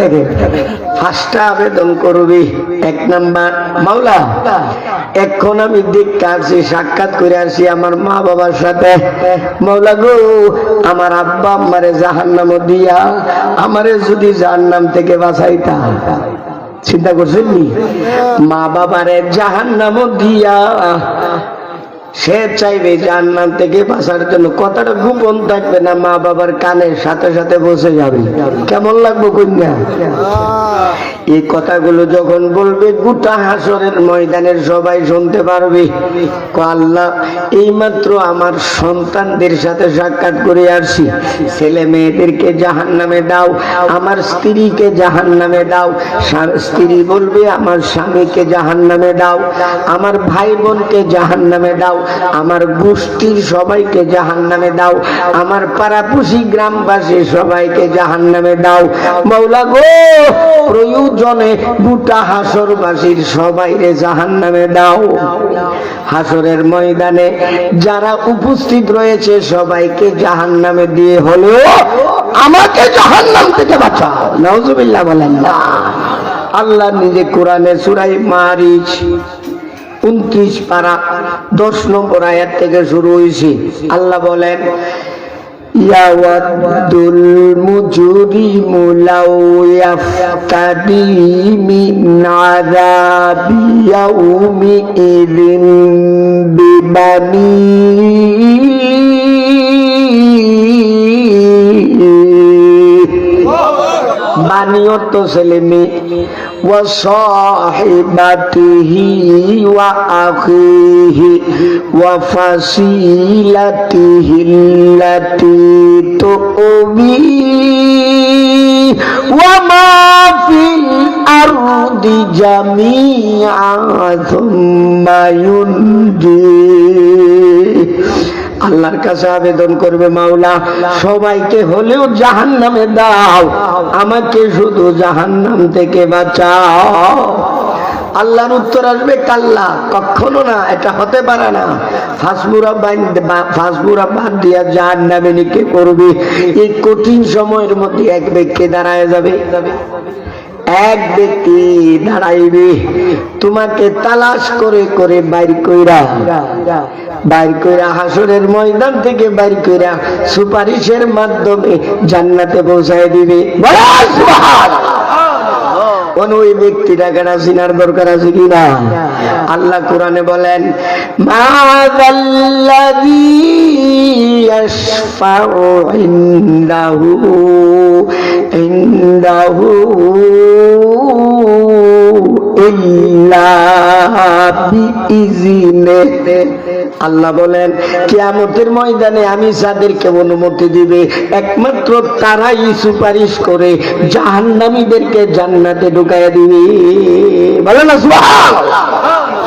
দেখে আবেদন করবি। এক নাম্বার, মাওলা, এখন আমি সাক্ষাৎ করে আসি আমার মা বাবার সাথে। মাওলা গো, আমার আব্বা আমারে দিয়া, আমারে যদি জাহান্নাম থেকে বাঁচাইতা। চিন্তা করছেন মা বাবারে জাহান্নাম দিয়া। সে চাইবে জাহান্নাম থেকে বাঁচার জন্য। কথাটা গোপন থাকবে না, মা বাবার কানের সাথে সাথে বসে যাবে। কেমন লাগবে কন্যা? এই কথাগুলো যখন বলবে, গোটা হাসরের ময়দানের সবাই শুনতে পারবে। আল্লাহ, এইমাত্র আমার সন্তানদের সাথে সাক্ষাৎ করে আসছি। ছেলে মেয়েদেরকে জাহান নামে দাও, আমার স্ত্রীকে জাহান নামে দাও স্ত্রী বলবে, আমার স্বামীকে জাহান নামে দাও। আমার ভাই বোনকে জাহান নামে দাও। আমার গোষ্ঠীর সবাইকে জাহান নামে দাও। আমার পাড়াপুষি গ্রামবাসী সবাইকে জাহান নামে দাও। মৌলা গো, প্রয়োজনে গোটা হাসরবাসীর সবাইরে জাহান নামে দাও। হাসরের ময়দানে যারা উপস্থিত রয়েছে সবাইকে জাহান নামে দিয়ে হলেও আমাকে জাহান নাম থেকে বাঁচাও। নজুবিল্লাহ বলেন না। আল্লাহ নিজে কোরআনে সুরাই মারিচ উনত্রিশ পারা দশ নম্বর আয়াত থেকে শুরু হয়েছি। আল্লাহ বলেন ইয়াওয়াদুল বানিয়র তো ছেলে মেয়ে ওয়া সাহিবাতিহি ওয়া আখিহি ওয়া ফাসিলাতিহি লাতি তুবি ওয়া আল্লাহর কাছে আবেদন করবে, মাওলা, সবাইকে হলেও জাহান নামে দাও, আমাকে শুধু জাহান নাম থেকে বাঁচাও। আল্লাহর উত্তর আসবে কাল্লা, কখনো না, এটা হতে পারে না। ফাসবুরা ফাসবুরা বাদ দিয়া জাহান নামে নিকে করবে, এই কঠিন সময়ের মধ্যে এক ব্যক্তি দাঁড়ায় যাবে। এক ব্যক্তি দাঁড়াইবে, তোমাকে তালাশ করে করে বাইর কইরা বাইর কইরা হাসরের ময়দান থেকে বাইর কইরা সুপারিশের মাধ্যমে জান্নাতে পৌঁছায় দিবে। কোন ওই ব্যক্তিটাকে না চিনার দরকার আছে কি না? আল্লাহ কোরআনে বলেন মা ইনদাহু ইনদাহু আল্লাহ বলেন, কেয়ামতের ময়দানে আমি যাদেরকে অনুমতি দিবে, একমাত্র তারাই সুপারিশ করে জাহান্নামীদেরকে জান্নাতে ঢুকাইয়া দিবে। বলেন না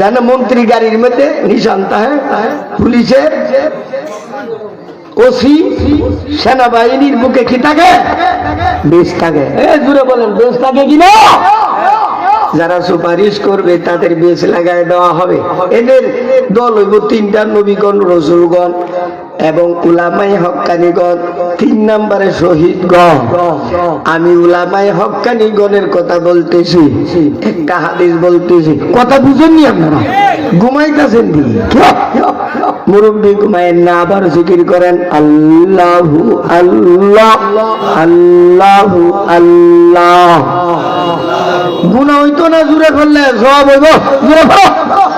দেন মন্ত্রী গাড়ির মধ্যে নিশান তাহে পুলিশের ওসি, সেনাবাহিনীর বুকে কি থাকে? বেশ থাকে। দূরে বলেন, বেশ থাকে কিনা যারা সুপারিশ করবে, তাদের বেশ লাগায় দেওয়া হবে। এদের দল হইব তিনটা নবীগণ, রসুলগণ। এবং উলামাই হক্কানিগণ তিন নম্বরে শহীদগণ আমি উলামাই হক্কানিগণের কথা বলতেছি, একটা হাদিস বলতেছি। কথা বুঝেননি আপনারা? ঘুমাইতেছেন মুরব্বী ঘুমায়েন না, আবার জিকির করেন, আল্লাহু আল্লাহ আল্লাহু আল্লাহ। গুণা হইতো না, জুড়ে করলে সব হইব, জুড়ে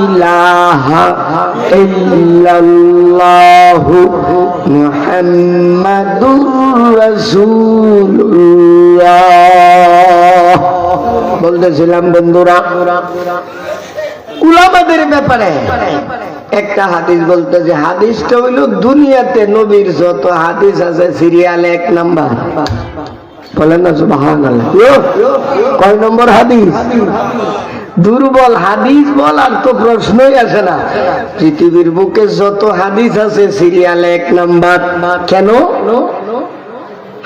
ইলাহা ইল্লাল্লাহু মুহাম্মাদুর রাসূলুল্লাহ। বলতেছিলাম, বন্ধুরা, উলামাদের ব্যাপারে একটা হাদিস বলতে যে হাদিসটা হইল দুনিয়াতে নবীর যত হাদিস আছে, সিরিয়াল এক নাম্বার। বলেন না সুবাহান কয় নম্বর হাদিস? দুর্বল হাদিস বলার তো প্রশ্নই আসে না। পৃথিবীর বুকে যত হাদিস আছে সিরিয়াল এক নাম্বার। কেন?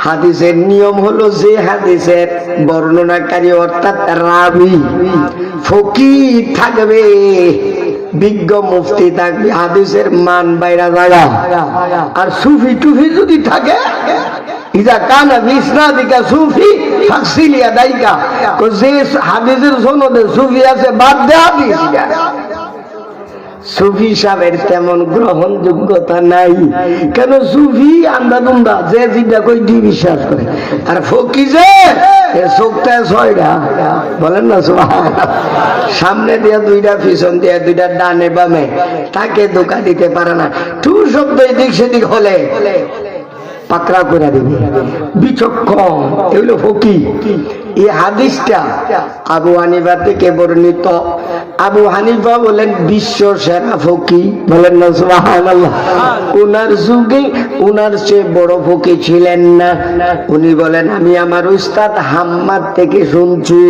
হাদিসের নিয়ম হলো যে হাদিসের বর্ণনাকারী অর্থাৎ রাবি ফকি থাকবে। বিজ্ঞ মুফতি থাকবে হাদিসের মান বাইরা জায়গা। আর সুফি টুফি যদি থাকে, ইজা কানা বিসনাদিকা সুফি ফাসিলিয়া দাইকা। যে হাদিসের সনদে সুফি আছে, বাদ দে হাদিস। সুফি সাহেবের তেমন গ্রহণযোগ্যতা নাই। কেন সুফি আন্দা যে যেটা কই দি বিশ্বাস করে। আর ফকি যে বলেন না। সামনে দিয়ে দুইটা, পিছন দিয়ে দুইটা, ডানে বামে। তাকে ধোকা দিতে পারে না। টু শব্দ এদিক সেদিক হলে। পাকড়া করে দিবে। বিচক্ষণ, এগুলো ফকি। এই হাদিসটা আবু হানিফা থেকে বর্ণিত? আবু হানিফা বলেন, বিশ্ব সেরা ফকি। বলেন উনার যুগে, উনার চেয়ে বড় ফকি ছিলেন না। উনি বলেন, আমি আমার উস্তাদ হাম্মাদ থেকে শুনছি।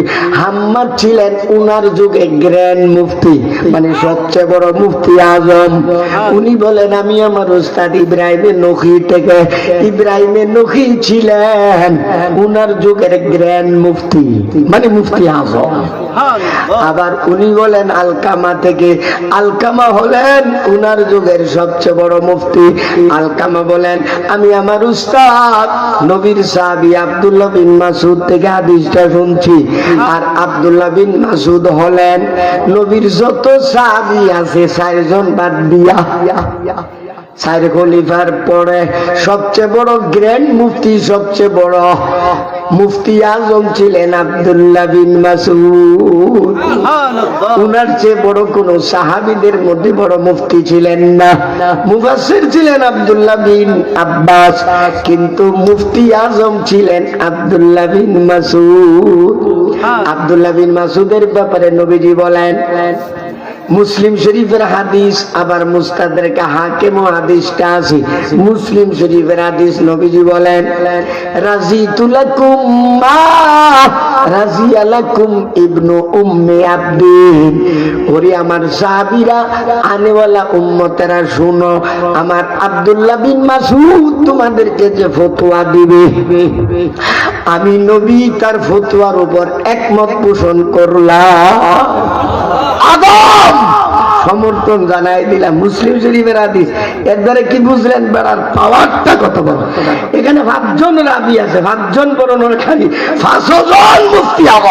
হাম্মাদ ছিলেন উনার যুগে গ্র্যান্ড মুফতি মানে সবচেয়ে বড় মুফতি আজম। উনি বলেন, আমি আমার উস্তাদ ইব্রাহিমের নখি থেকে ইব্রাহিমের নখি ছিলেন। উনার যুগের গ্র্যান্ড মুফতি। মানে মুফতি আজম। আবার উনি বলেন আলকামা থেকে। আলকামা হলেন উনার যুগের সবচেয়ে বড় মুফতি। আলকামা বলেন আমি আমার উস্তাদ। নবীর সাহাবি আব্দুল্লাহ বিন মাসুদ থেকে হাদিসটা শুনছি। আর আব্দুল্লাহ বিন মাসুদ হলেন নবীর যত সাহাবি আছে চারজন বাদ দিয়া। চার খলিফার পরে সবচেয়ে বড় গ্র্যান্ড মুফতি সবচেয়ে বড় মুফতি আজম ছিলেন আব্দুল্লাহ বিন মাসুদ উনার চেয়ে বড় কোন সাহাবিদের মধ্যে বড় মুফতি ছিলেন না। মুফাসসির ছিলেন আব্দুল্লাহ বিন আব্বাস কিন্তু মুফতি আজম ছিলেন আব্দুল্লাহ বিন মাসুদ আব্দুল্লাহ বিন মাসুদের ব্যাপারে নবীজি বলেন মুসলিম শরীফের হাদিস, আবার মুস্তাদের হাকিম হাদিসটা আছে। মুসলিম শরীফের হাদিস নবীজি বলেন, রাজি রাজি আলাকুম ইবনু উম্মে ওরে আমার সাহাবীরা, আনেওয়ালা উম্মতেরা শুনো, আমার আব্দুল্লাহ বিন মাসুদ তোমাদেরকে যে ফতোয়া দিবে। আমি নবী তার ফতোয়ার উপর একমত পোষণ করলাম। আদম। সমর্থন জানাই দিলাম। মুসলিম শরীফের হাদিস। এর কি বুঝলেন বেড়ার পাওয়ারটা কত বড়? এখানে পাঁচজন রাবি আছে, পাঁচজন বর্ণনা খালি পাঁচজন মুফতি আব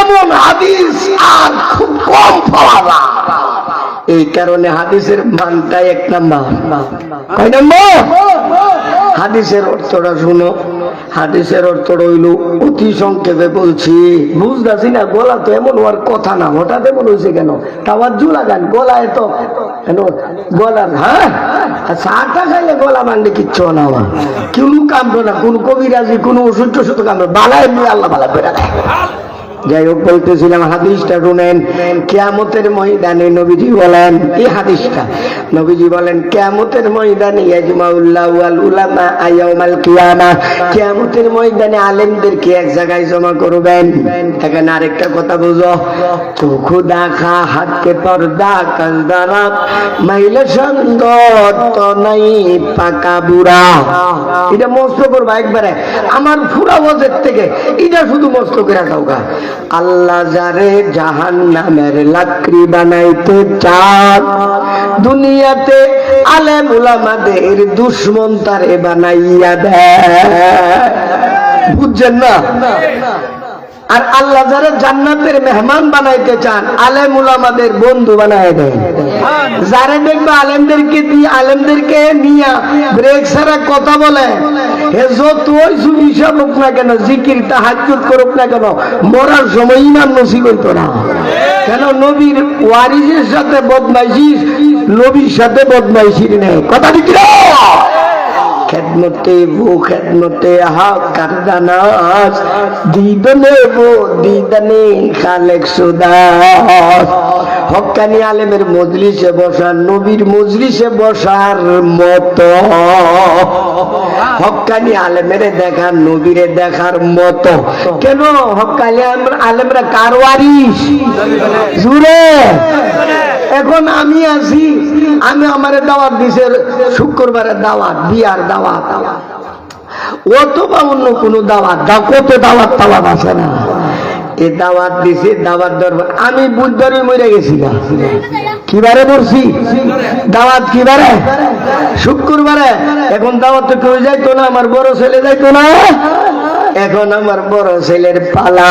এমন হাদিস আর খুব কম পাওয়া এই কারণে হাদিসের মানটা এক নাম্বার। কয় নাম্বার? হাদিসের অর্থটা শুনো। হাদিসের অর্থ রইল, অতি সংক্ষেপে বলছি, বুঝতেছি না, গলা তো এমন হওয়ার কথা না, হঠাৎ এমন হয়েছে কেন? তাওয়ার জুলা গান গলায় তো হ্যাঁ? খাইলে গলা আমার কোনো কবিরাজি, কোন ওষুধ টষুধ কামড়ো বালায় আল্লাহ বালা করে দেয়। যাই হোক বলতেছিলাম, হাদিসটা শুনেন, কেয়ামতের ময়দানে নবীজি বলেন, এই হাদিসটা, নবীজি বলেন, কেয়ামতের ময়দানে উলামা আয়াউমাল কিয়ামা, কেয়ামতের ময়দানে আলেমদেরকে এক জায়গায় জমা করবেন। এখানে আরেকটা কথা বুঝো, চোখু দেখা, হাতকে পর্দা কাজদারা মাইলে সঙ্গ তো নাই পাকা বুড়া। এটা মস্ত করবা একবারে, আমার ফুরা বজের থেকে, এটা শুধু মস্ত করে কাউকা আল্লাহ যারে জাহান নামের লাকড়ি বানাইতে চান, দুনিয়াতে আলেম উলামাদের দুশ্মন তারে বানাইয়া দেয়। বুঝছেন না? আর আল্লাহ যারা জান্নাতের মেহমান বানাইতে চান, আলেম উলামাদের বন্ধু বানায় দেন। যারা দেখবে আলেমদেরকে দিয়ে আলেমদেরকে নিয়ে ব্রেক ছাড়া কথা বলে, হে যতই সুবি হোক না কেন, জিকির, তাহাজ্জুদ করুক না কেন, মরার সময় ইমান নসিব হইতো না। কেন নবীর ওয়ারিসের সাথে বদমাইশি নবীর সাথে বদমাইশির নেই। কথা না? খেদমতে বো, খেদমতে হাক কারদানাস দিদনে বো, দিদনে খালেক সুদাস। হক্কানি আলেমের মজলিসে বসার, নবীর মজলিসে বসার মতো। হক্কানি আলেমের দেখার, নবীরে দেখার মতো। কেন? আলেম- আলেমরা কারওয়ারিস জুড়ে। এখন আমি আছি, আমি আমার দাওয়াত দিছে শুক্রবারের দাওয়াত, বিয়ার দাওয়াত। অথবা অন্য কোনো দাওয়াত দাও, কত দাওয়াত তাওয়াত আছে না? এ দাওয়াত দিছে, দাওয়াত দরবার আমি বুধবারে মরে গেছি না। কিবারে পড়ছি দাওয়াত কিবারে? শুক্রবারে। এখন দাওয়াত তো কেউ যাইতো না, আমার বড় ছেলে যাইতো না। এখন আমার বড় ছেলের পালা।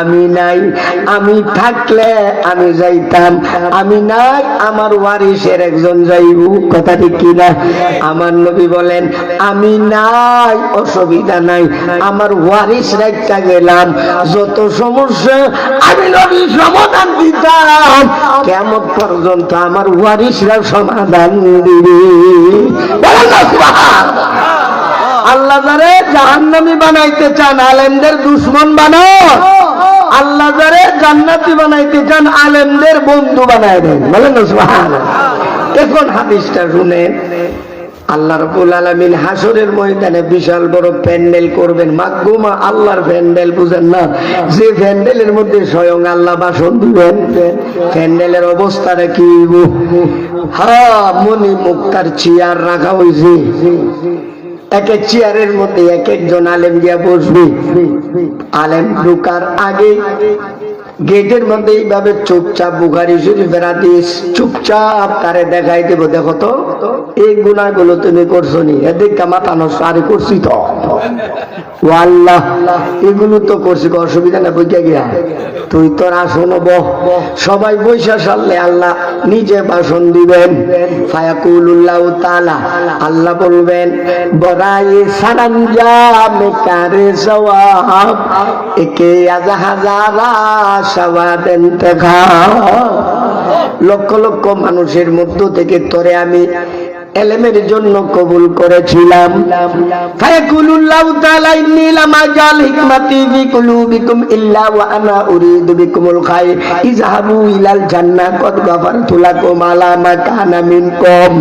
আমি নাই, আমি থাকলে আমি যাইতাম। আমি নাই, আমার ওয়ারিসের একজন যাইব। কথা ঠিক কিনা? আমার নবী বলেন, আমি নাই, অসুবিধা নাই। আমার ওয়ারিস রাখতে গেলাম। যত সমস্যা, আমি নবী সমাধান দিতাম। কেমন পর্যন্ত আমার ওয়ারিসরা সমাধান দিবে। আল্লাহ যারে জাহান্নামি বানাইতে চান, আলেমদের দুশ্মন বানাও। আল্লাহ যারে জান্নাতি বানাইতে চান, আলেমদের বন্ধু বানায় দেন। বলেন এখন হাদিসটা শুনে আল্লাহ রবুল আলমিন হাসরের ময়দানে বিশাল বড় প্যান্ডেল করবেন। মাগুমা আল্লাহর প্যান্ডেল, বুঝেন না? যে প্যান্ডেলের মধ্যে স্বয়ং আল্লাহ বাসন দিবেন, প্যান্ডেলের অবস্থাটা কি? হ্যাঁ মনি মুক্তার চেয়ার রাখা হয়েছে এক এক চেয়ারের মধ্যে এক একজন আলেম গিয়া বসবে। আলেম ঢুকার আগে গেটের মধ্যে এইভাবে চুপচাপ বুখারি শরীফের হাদিস চুপচাপ তারে দেখাই দেবো, দেখো তো। এই গুণাগুলো তুমি করছ নি, এদিক মাথা নষ্ট, আরে করছি তো। আল্লাহ এগুলো তো করছি অসুবিধা না বুঝে গিয়া। তুই তোর আসন বহ সবাই বৈশা সারলে আল্লাহ নিজে ভাষণ দিবেন। ফায়াকুল্লাহ তালা আল্লাহ বলবেন বরাই সারাঞ্জাম কারে সওয়াব, একে আজ হাজারা সওয়াব দেখা লক্ষ লক্ষ মানুষের মধ্য থেকে তরে আমি এলেমের জন্য কবুল করেছিলাম। তাআলা ইন্নী লামা জাল হিকমাতি ফি কুলুবিকুম ইল্লা ওয়া আনা উরিদু বিকুমুল খায়র ইযহাবু ইলাল গাফারতু লাকুম আলা মা কানা মিনকুম।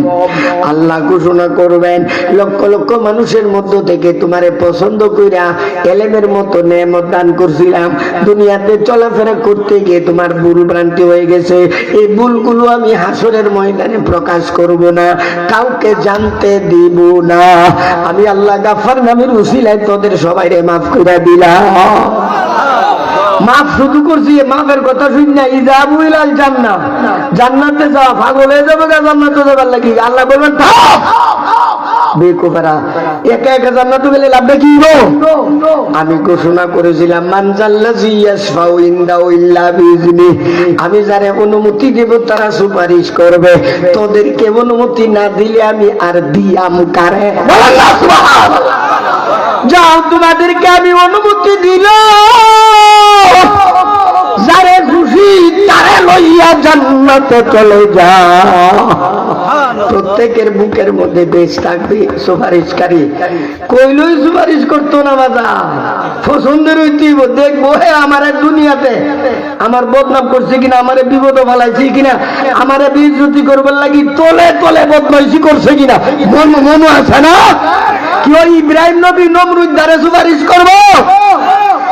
আল্লাহ ঘোষণা করবেন, লক্ষ লক্ষ মানুষের মধ্য থেকে তোমারে পছন্দ কইরা এলেমের মতো নেমত দান করছিলাম। দুনিয়াতে চলাফেরা করতে গিয়ে তোমার ভুল ভ্রান্তি হয়ে গেছে। এই ভুলগুলো আমি হাসরের ময়দানে প্রকাশ করব না। কাউকে জানতে দিব না। আমি আল্লাহ গাফার নামের উসিলায় তোদের সবাই রে মাফ করে দিলাম। মাফ শুধু করছি মাফের কথা শুন না ইজাবু ইলাল জান্নাত। জান্নাতে যাওয়া পাগল হয়ে যাবে জান্নাতে যাবার লাগি। আল্লাহ বলবেন থাক একা একা জান্নাতে গেলে লাভটা কি আমি ঘোষণা করেছিলাম ইয়াসফাউ ইনদাউ ইল্লা বিইজনি আমি যারে অনুমতি দেব তারা সুপারিশ করবে। তোদেরকে অনুমতি না দিলে আমি আর দিয়াম কারে? সুবহানাল্লাহ। যাও তোমাদেরকে আমি অনুমতি দিলাম যারে খুশি তারে লইয়া জান্নাতে চলে যা। প্রত্যেকের বুকের মধ্যে বেশ থাকবে সুপারিশকারী কইলই সুপারিশ করতো না বাজা। পছন্দের হইতেইব দেখব হে আমার দুনিয়াতে। আমার বদনাম করছে কিনা, আমারে বিপদ ফেলাইছে কিনা, আমারে বিজ্যুতি করবার লাগি তলে তলে বদমাইশি করছে কিনা। মন মন আছে না? কি ওই ইব্রাহিম নবী নমরুদ দ্বারে সুপারিশ করব?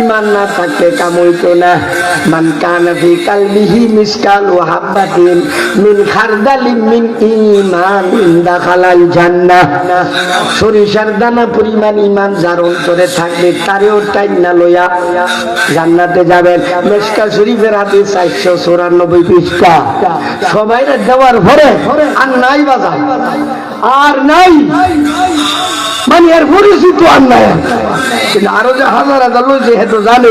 ইমান না থাকলে কাম না। মান কানা কালবিহি মিসকাল ও হাব্বাতিন মিন খারদালিন মিন ইমান দাখালাল জান্নাহ। সরিষার দানা পরিমাণ ইমান যার অন্তরে থাকবে তারেও টাইম না লইয়া জান্নাতে যাবেন। মেসকা শরীফের হাতে চারশো চৌরানব্বই পৃষ্ঠা। সবাই দেওয়ার পরে আর নাই বাজার। আর নাই। মানে এর পরিচিত আর নাই। কিন্তু আরও যে হাজার হাজার লোক যেহেতু জানে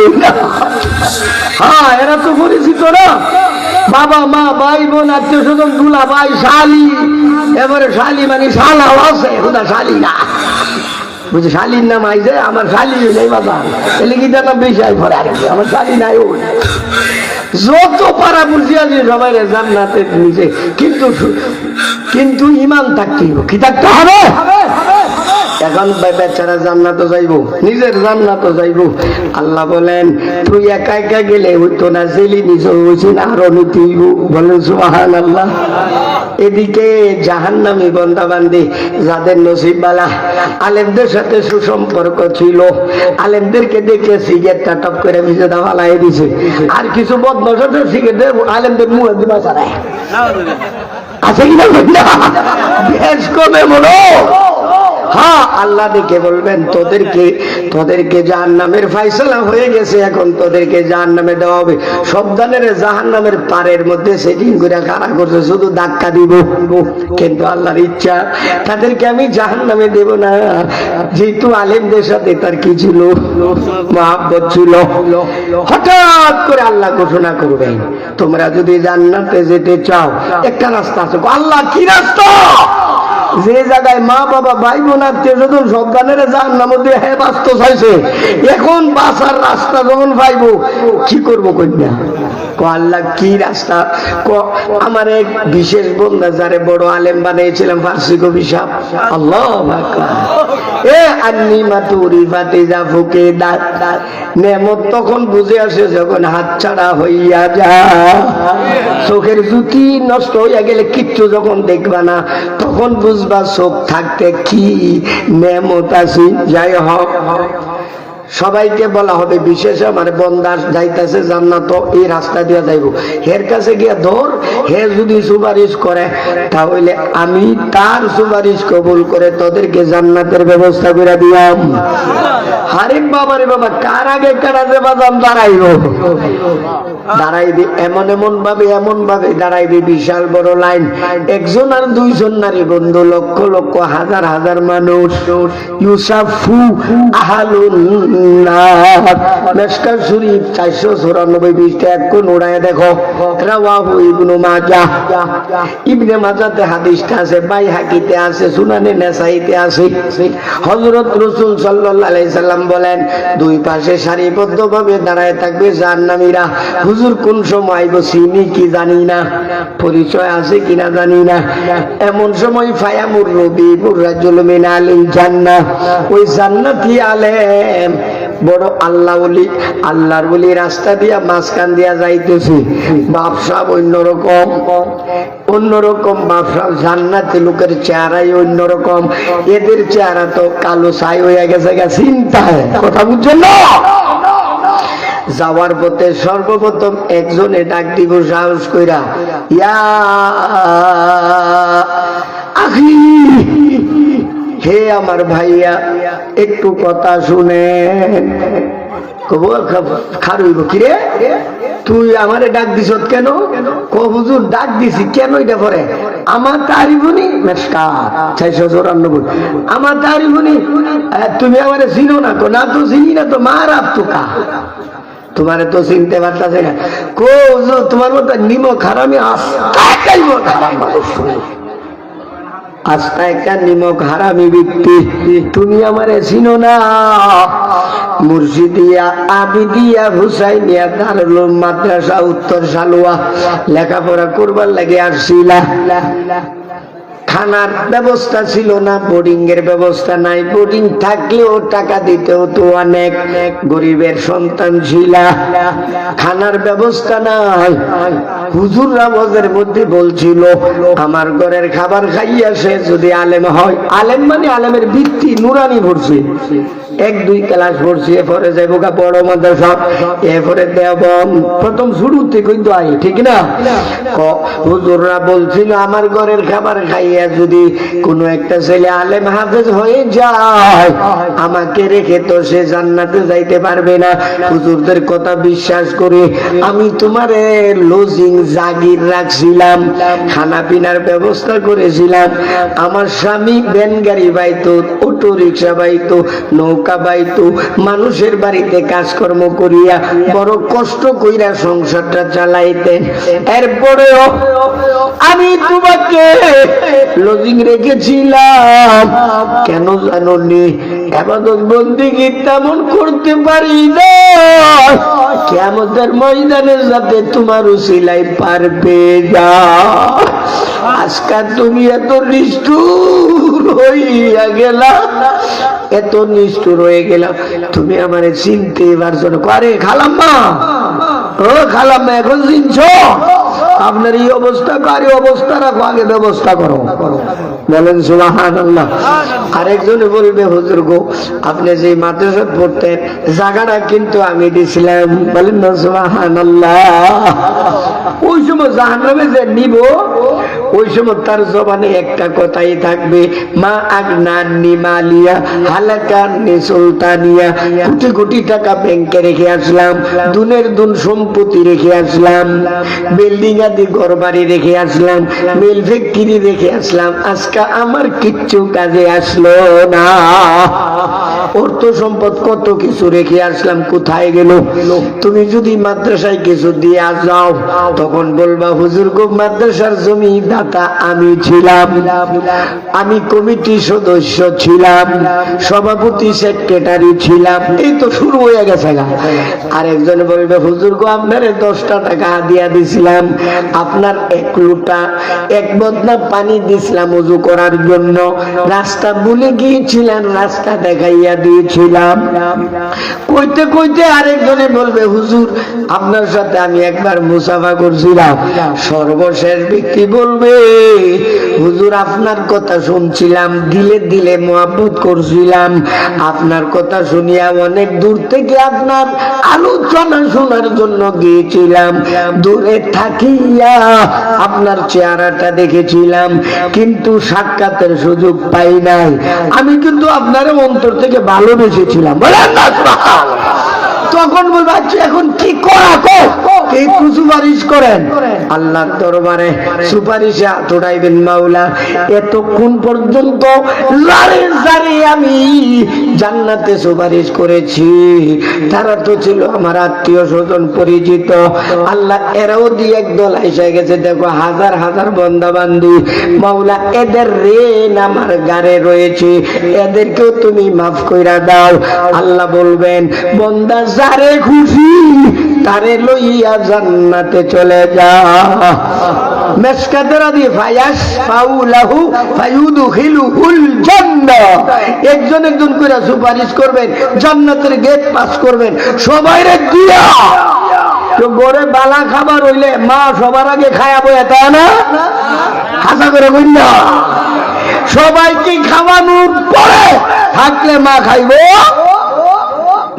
হ্যাঁ এরা তো পরিচিত না। বাবা, মা, ভাই, বোন, আত্মীয় স্বজন, দুলা ভাই, শালি। এবারে শালি মানে শালাও আছে, হুদা শালি না। বুঝি শালির নাম আইছে আমার শালি নেই বাবা এলে কি নাম বেশি আই ভরে আমার শালি নাই ওই। যত পারা বুঝি আছে সবাই জান্নাতে নিচে। কিন্তু কিন্তু ইমান থাকতে হইব। কি থাকতে হবে? এখন বেচারা জান্নাত যাইব, নিজের জান্নাত যাইব। আল্লাহ বলেন, তুই একা একা গেলে হইতো না, জেলি নিজে হয়েছে না, আরও নিতে হইব। বলেন সুবাহান আল্লাহ এদিকে জাহান্নামী বন্দা বান্দি যাদের নসিব বালা, আলেমদের সাথে সুসম্পর্ক ছিল। আলেমদেরকে দেখে সিগারেটটা টপ করে ভিজে দেওয়া লাই দিছে। আর কিছু বদমাস আছে সিগারেটের আলেমদের মুখে দিবা ছাড়ায়। আছে কিনা না বেশ কমে মনো হ্যাঁ আল্লাহ দেখে বলবেন, তোদেরকে তোদেরকে জাহান নামের ফাইসলা হয়ে গেছে, এখন তোদেরকে জাহান নামে দেওয়া হবে। সবদানের জাহান নামের পারের মধ্যে সেটিং করে খাড়া করছে, শুধু ধাক্কা দিব। কিন্তু আল্লাহর ইচ্ছা, তাদেরকে আমি জাহান নামে দেব না। যেহেতু আলেমদের সাথে তার কি ছিল মহাব্বত ছিল। হঠাৎ করে আল্লাহ ঘোষণা করবেন, তোমরা যদি জান্নাতে যেতে চাও, একটা রাস্তা আছে। আল্লাহ, কি রাস্তা? যে জায়গায় মা বাবা, ভাই বোন, আত্মীয় স্বজন সব গানের যার নাম দিয়ে হ্যাঁ বাঁচতে চাইছে। এখন বাঁচার রাস্তা যখন পাইবো, কি করব কন্যা? আল্লাহ কি রাস্তা? আমার এক বিশেষ বন্ধা যারে বড় আলেম বানিয়েছিলাম, ফার্সি কবি আল্লাহ তখন বুঝে আসে যখন হাত ছাড়া হইয়া যা চোখের জুতি নষ্ট হইয়া গেলে কিচ্ছু যখন দেখবা না, তখন বুঝবা চোখ থাকতে কি নেমত আছি। যাই হোক। সবাইকে বলা হবে, বিশেষ আমার বন্দাস যাইতেছে জান্নাত, এই রাস্তা দিয়ে যাইব। হের কাছে গিয়ে ধর, হে যদি সুপারিশ করে, তাহলে আমি তার সুপারিশ কবুল করে তোদেরকে জান্নাতের ব্যবস্থা করে দিলাম। হারে বাবা রে বাবা, কার আগে কারা যে বাদাম দাঁড়াইব? দাঁড়াইবে এমন এমন ভাবে এমন ভাবে দাঁড়াইবে, বিশাল বড় লাইন। একজন আর দুইজন নারী বন্ধু, লক্ষ লক্ষ হাজার হাজার মানুষ। ইউসাফু আহালুন বলেন, দুই পাশে সারিবদ্ধ ভাবে দাঁড়ায় থাকবে জাহান্নামীরা। হুজুর কোন সময় আইব চিনি কি জানি না। পরিচয় আছে কিনা জানি না। এমন সময় ফায়ামুর রবি রাজুল মিনালিল জান্নাহ। ওই জান্নাতি আলেম বড় আল্লাহ বলি, আল্লাহর বলি রাস্তা দিয়া মাঝখান দিয়া যাইতেছি। বাপসা অন্যরকম অন্যরকম বাপসা জান্নাতি লোকের চেহারাই অন্যরকম। এদের চেহারা তো কালো ছাই হয়ে গেছে গা চিন্তায় কথা বুঝছেন না? যাওয়ার পথে সর্বপ্রথম একজনে ডাক দিব সাহস কইরা, ইয়া আখি হে আমার ভাইয়া, একটু কথা কিরে তুই আমারে ডাক কেন? কো হুজুর, ডাক দিছি কেন এটা পরে? আমার তারিফুনি চৌরানব্বই। আমার তারিফুনি তুমি আমারে চিনো না তো? না তো চিনি, না তো মার আপ তুকা তোমারে তো চিনতে পারতাছে না। কো তোমার মতো নিমক হারামি আস্তা খারাপ মানুষ মাদ্রাসা উত্তর সালুয়া। লেখাপড়া করবার লাগে আসছিলা। খানার ব্যবস্থা ছিল না বোর্ডিং এর ব্যবস্থা নাই। বোর্ডিং থাকলেও টাকা দিতে হতো অনেক গরিবের সন্তান ছিল। খানার ব্যবস্থা নাই। হুজুর নামাজের মধ্যে বলছিল, আমার ঘরের খাবার খাইয়া সে যদি আলেম হয় আলেম মানে আলেমের ভিত্তি, নুরানি ভরছে। এক, দুই ক্লাস ভরছে, এরপরে যাইব বড় মাদ্রাসা, এরপরে দেব প্রথম শুরুতে কিন্তু আই, ঠিক না? হুজুররা বলছিল, আমার ঘরের খাবার খাইয়া যদি কোনো একটা ছেলে আলেম হাফেজ হয়ে যায়, আমাকে রেখে তো সে জান্নাতে যাইতে পারবে না। হুজুরদের কথা বিশ্বাস করে, আমি তোমার লজিং জাগির রাখছিলাম, খানা পিনার ব্যবস্থা করেছিলাম। আমার স্বামী ভ্যান গাড়ি বাইতো, অটো রিক্সা বাইতো, নৌকা বাইতো, মানুষের বাড়িতে কাজকর্ম করিয়া বড় কষ্ট কইরা সংসারটা চালাইতেন। এরপরেও আমি তোমাকে লজিং রেখেছিলাম। কেন জানো নি এবাদত বন্দিগি তেমন করতে পারি না। কেমতের ময়দানে যাতে তোমার উসিলাই পারবে যা। আজকাল তুমি এত নিষ্ঠুর হইয়া গেলা। এত নিষ্ঠুর হয়ে গেলাম তুমি আমার চিনতে পারছ না। আরে খালাম্মা। ও খালাম্মা, এখন চিনছ? আপনার এই অবস্থা, কারি অবস্থা, রাখো, আগে ব্যবস্থা করো। বলেন সুবাহান আল্লাহ আরেকজনে বলবে, হুজুর গো, আপনি যে মাদ্রাসা পড়তেন, জায়গাটা কিন্তু আমি দিছিলাম। বলেন না সুবাহান আল্লাহ ওই সময় জাহান্নামে যে নিব, ওই সময় তার জবানে একটা কথাই থাকবে, মা আগনান নিমালিয়া হালাকান নি সুলতানিয়া। কোটি কোটি টাকা ব্যাংকে রেখে আসলাম, দুনের দুন সম্পত্তি রেখে আসলাম। বিল্ডিং আদি ঘর বাড়ি আসলাম, মিল ফ্যাক্টরি আসলাম, আজকে আমার কিচ্ছু কাজে আসলো না। অর্থ সম্পদ কত কিছু রেখে আসলাম, কোথায় গেল? তুমি যদি মাদ্রাসায় কিছু দিয়ে যাও তখন বলবা, হুজুর গো, মাদ্রাসার জমি দাতা আমি ছিলাম, আমি কমিটি সদস্য ছিলাম, সভাপতি, সেক্রেটারি ছিলাম। এই তো শুরু হয়ে গেছে আরেকজন বলবে, হুজুর গো, আপনারে দশটা টাকা দিয়া দিছিলাম আপনার এক লোটা, এক বদনা পানি দিছিলাম উজু করার জন্য। রাস্তা ভুলে গিয়েছিলেন রাস্তা দেখাইয়া দিয়েছিলাম। কইতে কইতে আরেকজনে বলবে, হুজুর, আপনার সাথে আমি একবার মুসাফা করছিলাম। সর্বশেষ ব্যক্তি বলবে, হুজুর, আপনার কথা শুনছিলাম, দিলে দিলে মোহাব্বত করছিলাম। আপনার কথা শুনিয়া অনেক দূর থেকে আপনার আলোচনা শোনার জন্য গিয়েছিলাম। দূরে থাকিয়া আপনার চেহারাটা দেখেছিলাম, কিন্তু সাক্ষাতের সুযোগ পাই নাই। আমি কিন্তু আপনার অন্তর থেকে ভালোবেসেছিলাম। বলেন তখন বলব আচ্ছা এখন কি করা সুপারিশ করেন। আল্লাহর দরবারে সুপারিশে হাত উঠাইবেন মাওলা এতক্ষণ পর্যন্ত লারে জারে আমি জান্নাতে সুপারিশ করেছি। তারা তো ছিল আমার আত্মীয় স্বজন পরিচিত। আল্লাহ এরাও দিয়ে একদল এসে গেছে। দেখো হাজার হাজার বন্দা বান্ধি মাওলা এদের রেন আমার গারে রয়েছে। এদেরকেও তুমি মাফ কইরা দাও। আল্লাহ বলবেন বন্দা যারে খুশি তারে লইয়া জান্নাতে চলে যা। গড়ে বালা খাবার হইলে মা সবার আগে খায়াবো এটা না? হাসা করে না? সবাইকে খাওয়ানোর পরে থাকলে মা খাইবো।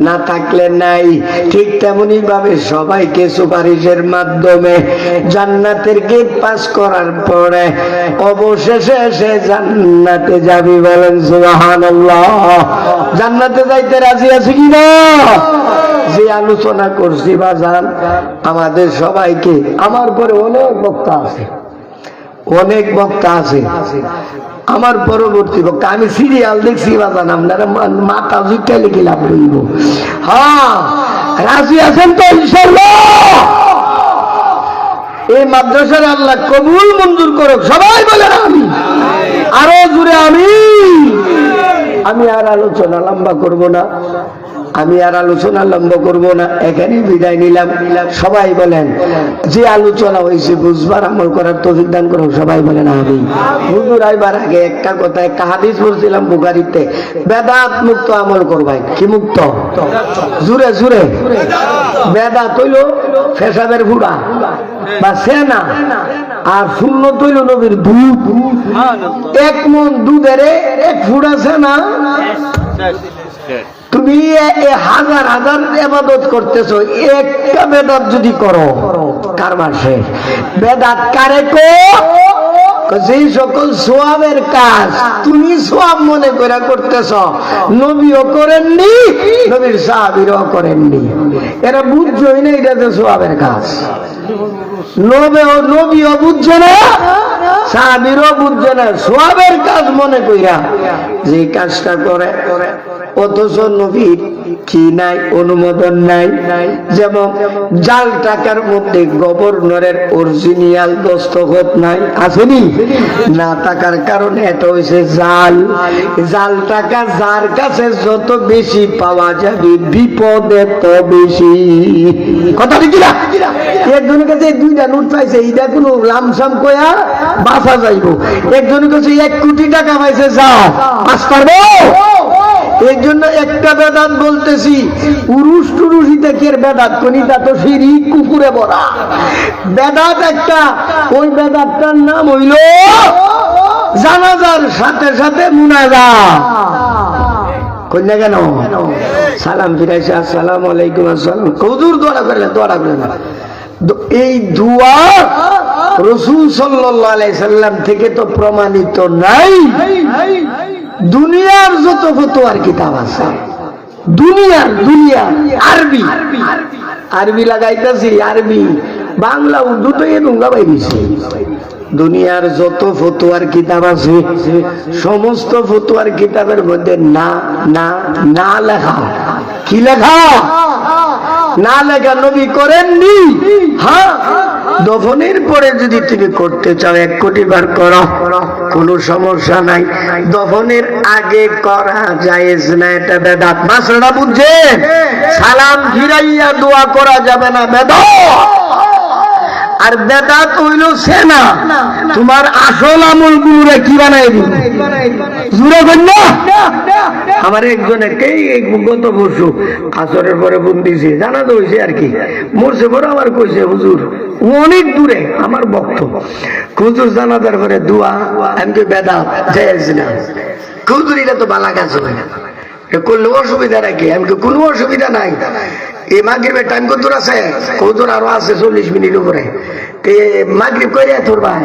না থাকলে নাই। ঠিক তেমনি ভাবে সবাইকে সুপারিশের মাধ্যমে জান্নাতের গেট পাস করার পরে অবশেষে সে জান্নাতে যাবি বলেন সুবহানাল্লাহ। জান্নাতে যাইতে রাজি আছে কি না? যে আলোচনা করছি বাজান, আমাদের সবাইকে, আমার পরে অনেক বক্তা আছে। অনেক বক্তা আছে। আমার পরবর্তী বক্তা, আমি সিরিয়াল দেখছি বাজান আপনারা মাথা জুটে লিখে লাভ রইব। হ্যাঁ রাজি আছেন তো ইনশাল্লাহ এই মাদ্রাসার আল্লাহ কবুল মঞ্জুর করুক, সবাই বলে আমি আরও জুড়ে আমি আমি আর আলোচনা লম্বা করব না। আমি আর আলোচনা লম্ব করব না। এখানে বিদায় নিলাম। সবাই বলেন, যে আলোচনা হয়েছে বুঝবার, আমল করার তৌফিক দান করো সবাই বলেন আমি হুজুর আইবার আগে একটা কথা, একটা হাদিস বলছিলাম বুখারিতে, বেদাত মুক্ত আমল করবাই। কি মুক্ত? জুরে জুরে বেদাত হইল ফেসাদের ফুড়া বা সেনা। আর শূন্য তৈল নবীর দুধ। এক মন দুধেরে এক ফুট আছে না? তুমি হাজার হাজার এবাদত করতেছো একটা বেদাত যদি করো কার মাসে বেদাত কারে কো? যেই সকল সোয়াবের কাজ তুমি সোয়াব মনে করে করতেছ, নবীও করেননি, নবীর সাহাবিরও করেননি। এরা বুঝছই না এটা যে সোয়াবের কাজ। সোয়াবের কাজ মনে কইরা যে কাজটা করে। অথচ নবীর কি নাই, অনুমোদন নাই। যেমন জাল টাকার মধ্যে গভর্নরের অরিজিনাল দস্তখত নাই আসেনি না? টাকার কারণে এটা হয়েছে জাল। জাল টাকা যার কাছে যত বেশি পাওয়া যাবে, বিপদে তো বেশি। কথা ঠিক না একজনের কাছে দুইটা নোট পাইছে এইটা কোনো লামসাম কয়া বাসা যাইব। একজনের কাছে এক কোটি টাকা পাইছে, যা। পাস পারব? এর জন্য একটা বেদাত বলতেছি উরুস টুরুস ইতাকের বেদাত? কনিতা তো সিঁড়ি কুকুরে বড়া। বেদাত একটা, ওই বেদাতটার নাম হইল জানাজার সাথে সাথে মুনাজা কন্যা কেন? সালাম ফিরাইছে, আসসালাম আলাইকুম, আসসালাম। দোয়া করলেন দোয়া করলেন। এই দুয়া রসুল সাল্লাম থেকে তো প্রমাণিত নাই। দুনিয়ার যত ফতোয়ার কিতাব আছে, দুনিয়ার দুনিয়া আরবি। আরবি লাগাইতেছি, আরবি, বাংলা এ ডুঙ্গা বাইছে দুনিয়ার যত ফতুয়ার কিতাব আছে, সমস্ত ফতুয়ার কিতাবের মধ্যে না না না লেখা। কি লেখা? না লেখা নবী করেননি? হ্যাঁ? দফনের পরে যদি তুমি করতে চাও এক কোটি বার করো। কোনো সমস্যা নাই। দফনের আগে করা যায় না এটা বেদাত। মাসড়া বুঝছে সালাম ফিরাইয়া দোয়া করা যাবে না বেদাত। আর বেদাত হইল সেনা। তোমার আসল আমল গুলোরে কি বানাই দিল জুড়ে আমার একজন এই গত পরশু আসরের পরে জানা তো হয়েছে আর কি। মরছে পরে আমার কইছে, হুজুর অনেক দূরে, আমার হুজুর পরে আমি তো যাইছি না। হুজুর, এটা তো বালা এ করলে অসুবিধা নাকি আমি কোনো অসুবিধা নাই। এই মাগরিবের টাইম কত আছে? কত আরও আছে চল্লিশ মিনিট উপরে। মাগরিব করে তোর ভাই।